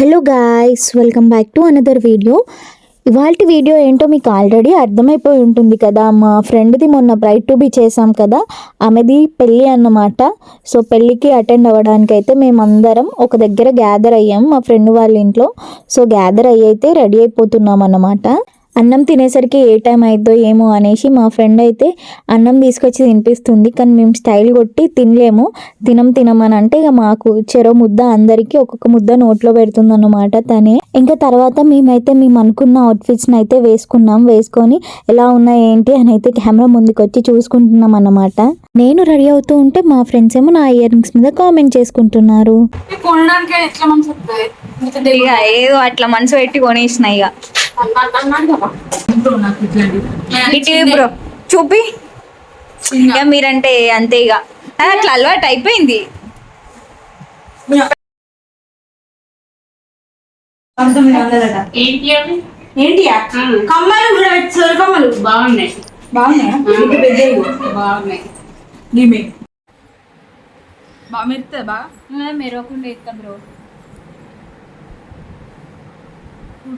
Hello guys welcome back to another video ఇవాళ video ఏంటో మీకు ఆల్రెడీ అర్థమైపోయి ఉంటుంది కదా. మా ఫ్రెండ్ది మొన్న బ్రైట్ టు బి చేసాం కదా. ఆమెది పెళ్ళి అన్నమాట. సో పెళ్ళికి అటెండ్ అవ్వడానికి అయితే మేమందరం ఒక దగ్గర గ్యాదర్ అయ్యాం మా ఫ్రెండ్ వాళ్ళ ఇంట్లో. సో గ్యాదర్ అయ్యి అయితే రెడీ అయిపోతున్నాం అన్నమాట. అన్నం తినేసరికి ఏ టైం అవుతుందో ఏమో అనేసి మా ఫ్రెండ్ అయితే అన్నం తీసుకొచ్చి తినిపిస్తుంది. కానీ మేము స్టైల్ కొట్టి తినలేము. తినం తినమని అంటే ఇక మాకు చెరో ముద్ద అందరికీ ఒక్కొక్క ముద్ద నోట్లో పెడుతుంది అన్నమాట తనే. ఇంకా తర్వాత మేమైతే మేము అనుకున్న అవుట్ఫిట్స్ని అయితే వేసుకున్నాం. వేసుకొని ఎలా ఉన్నాయి ఏంటి అని అయితే కెమెరా ముందుకు వచ్చి చూసుకుంటున్నాం అన్నమాట. నేను రెడీ అవుతూ ఉంటే మా ఫ్రెండ్స్ ఏమో నా ఇయర్ రింగ్స్ మీద కామెంట్ చేసుకుంటున్నారు. ఏదో అట్లా మనసు పెట్టి కొనేసిన ఇక. ఇటు బ్రో చూపి. ఇక. మీరంటే అంతే ఇక. అట్లా అలవాటు అయిపోయింది. ఏంటి కమ్మలు కూడా కమ్మలు. బాగున్నాయి. బాగున్నాయా? ఇంత పెద్దవి. బాగున్నాయి. గిమే బాగా మెరుతుంది బాగా మెరవకుండా ఎత్తా బ్రో.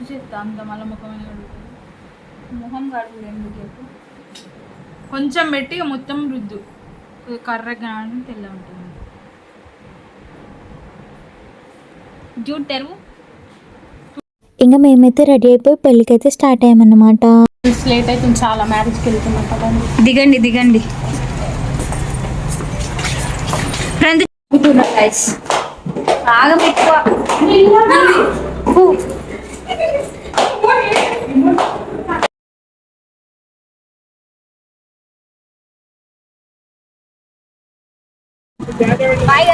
చేస్తా అంత మళ్ళీ ముఖమైన మొహం కడుగు ఎందుకు చెప్పు? కొంచెం పెట్టి మొత్తం రుద్దు. కర్రగా తెల్ల ఉంటుంది. జూట్ తెరువు. ఇంకా మేమైతే రెడీ అయిపోయి పెళ్ళికైతే స్టార్ట్ అయ్యామన్నమాట. లేట్ అవుతుంది చాలా మ్యారేజ్కి వెళ్తున్నాం కదా. దిగండి దిగండి. ఫ్రెండ్ గైస్ బాయ్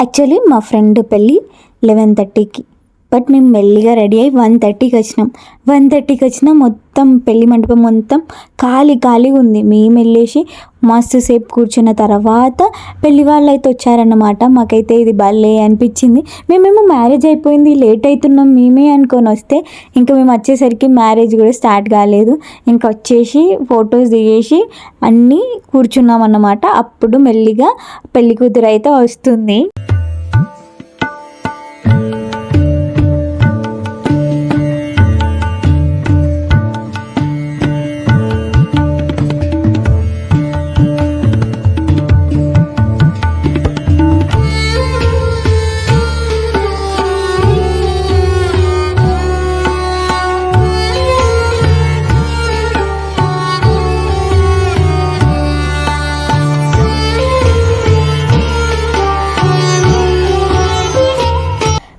యాక్చువల్లీ మా ఫ్రెండ్ పెళ్ళి లెవెన్ థర్టీకి బట్ మేము మెల్లిగా రెడీ అయ్యి వన్ థర్టీకి వచ్చినాం. వన్ థర్టీకి వచ్చినా మొత్తం పెళ్ళి మండపం మొత్తం ఖాళీ ఖాళీగా ఉంది. మేము వెళ్ళేసి మస్తు సేపు కూర్చున్న తర్వాత పెళ్ళి వాళ్ళు అయితే వచ్చారన్నమాట. మాకైతే ఇది భలే అనిపించింది. మేమేమో మ్యారేజ్ అయిపోయింది లేట్ అవుతున్నాం మేమే అనుకొని వస్తే ఇంకా మేము వచ్చేసరికి మ్యారేజ్ కూడా స్టార్ట్ కాలేదు. ఇంకా వచ్చేసి ఫొటోస్ దిగేసి అన్నీ కూర్చున్నాం అన్నమాట అప్పుడు మెల్లిగా పెళ్ళి కూతురు అయితే వస్తుంది.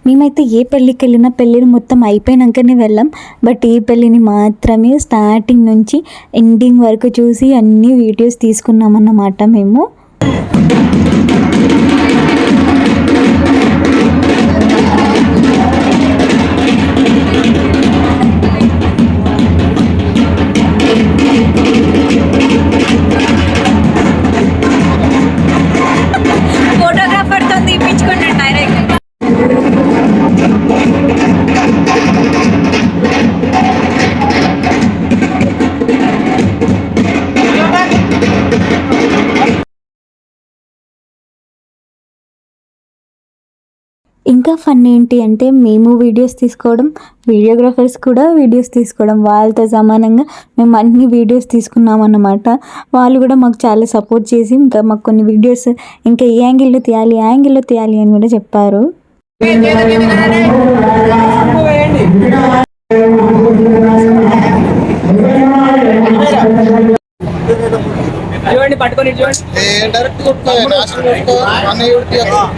మేమైతే ఏ పెళ్ళికి వెళ్ళినా పెళ్ళిని మొత్తం అయిపోయినాకనే వెళ్ళాం. బట్ ఈ పెళ్ళిని మాత్రమే స్టార్టింగ్ నుంచి ఎండింగ్ వరకు చూసి అన్ని వీడియోస్ తీసుకున్నాం అన్నమాట మేము. ఇంకా ఫన్ ఏంటి అంటే మేము వీడియోస్ తీసుకోవడం వీడియోగ్రాఫర్స్ కూడా వీడియోస్ తీసుకోవడం వాళ్ళతో సమానంగా మేము అన్ని వీడియోస్ తీసుకున్నాం అన్నమాట. వాళ్ళు కూడా మాకు చాలా సపోర్ట్ చేసి ఇంకా మాకు కొన్ని వీడియోస్ ఇంకా ఏ యాంగిల్లో తీయాలి ఏ యాంగిల్లో తీయాలి అని కూడా చెప్పారు.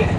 ఏ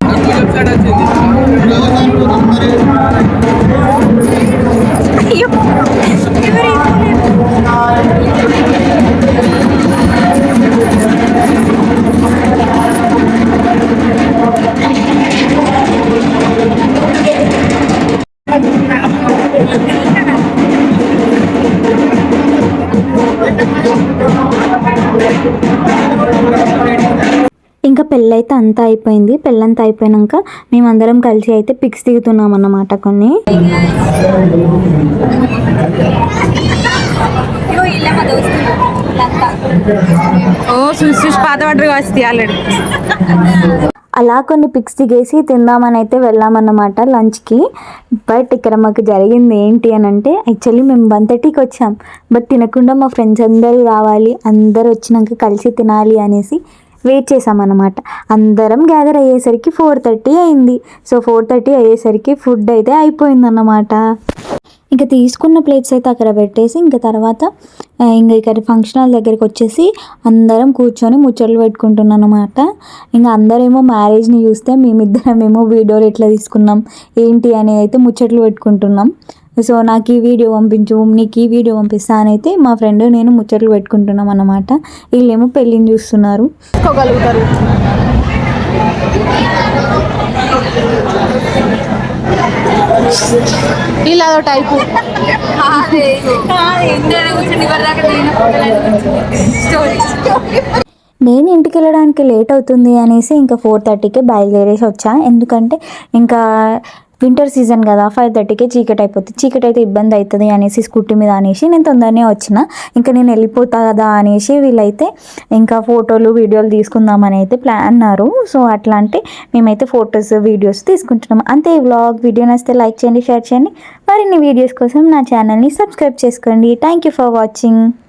పెళ్ళి అయితే అంతా అయిపోయింది. పెళ్ళంతా అయిపోయినాక మేమందరం కలిసి అయితే పిక్స్ దిగుతున్నాం అన్నమాట కొన్ని. ఓ చూసి పాత పడ్డరు ఆల్రెడీ. అలా కొన్ని పిక్స్ దిగేసి తిందామని అయితే వెళ్ళామన్నమాట లంచ్కి. బట్ ఇక్కడ మాకు జరిగింది ఏంటి అని అంటే యాక్చువల్లీ మేము వన్ థర్టీకి వచ్చాం. బట్ తినకుండా మా ఫ్రెండ్స్ అందరూ రావాలి అందరూ వచ్చినాక కలిసి తినాలి అనేసి వెయిట్ చేసామన్నమాట అందరం గ్యాదర్ అయ్యేసరికి ఫోర్ థర్టీ అయింది. సో ఫోర్ థర్టీ అయ్యేసరికి ఫుడ్ అయితే అయిపోయిందన్నమాట. ఇంకా తీసుకున్న ప్లేట్స్ అయితే అక్కడ పెట్టేసి ఇంకా తర్వాత ఇంకా ఇక్కడ ఫంక్షన్ హాల్ దగ్గరికి వచ్చేసి అందరం కూర్చొని ముచ్చట్లు పెట్టుకుంటున్నాం అనమాట ఇంకా అందరేమో మ్యారేజ్ని చూస్తే మేమిద్దరమేమో వీడియోలు ఎట్లా తీసుకున్నాం ఏంటి అనేది అయితే ముచ్చట్లు పెట్టుకుంటున్నాం. సో నాకు ఈ వీడియో పంపించు నీకు ఈ వీడియో పంపిస్తా అని అయితే మా ఫ్రెండ్ నేను ముచ్చట్లు పెట్టుకుంటున్నాం అనమాట వీళ్ళేమో పెళ్ళిని చూస్తున్నారు. కూర్చుని స్టోరీ. నేను ఇంటికి వెళ్ళడానికి లేట్ అవుతుంది అనేసి ఇంకా ఫోర్ థర్టీకే బయలుదేరేసి వచ్చా. ఎందుకంటే ఇంకా వింటర్ సీజన్ కదా ఫైవ్ థర్టీకే చీకటి అయిపోతుంది. చీకటి అయితే ఇబ్బంది అవుతుంది అనేసి స్కూటీ మీద అనేసి నేను తొందరనే వచ్చిన. ఇంకా నేను వెళ్ళిపోతా కదా అనేసి వీళ్ళైతే ఇంకా ఫోటోలు వీడియోలు తీసుకుందామని అయితే ప్లాన్ అన్నారు. సో అట్లా అంటే మేమైతే ఫొటోస్ వీడియోస్ తీసుకుంటున్నాం. అంతే ఈ వ్లాగ్ వీడియో నచ్చితే లైక్ చేయండి షేర్ చేయండి. మరిన్ని వీడియోస్ కోసం నా ఛానల్ని సబ్స్క్రైబ్ చేసుకోండి. Thank you for watching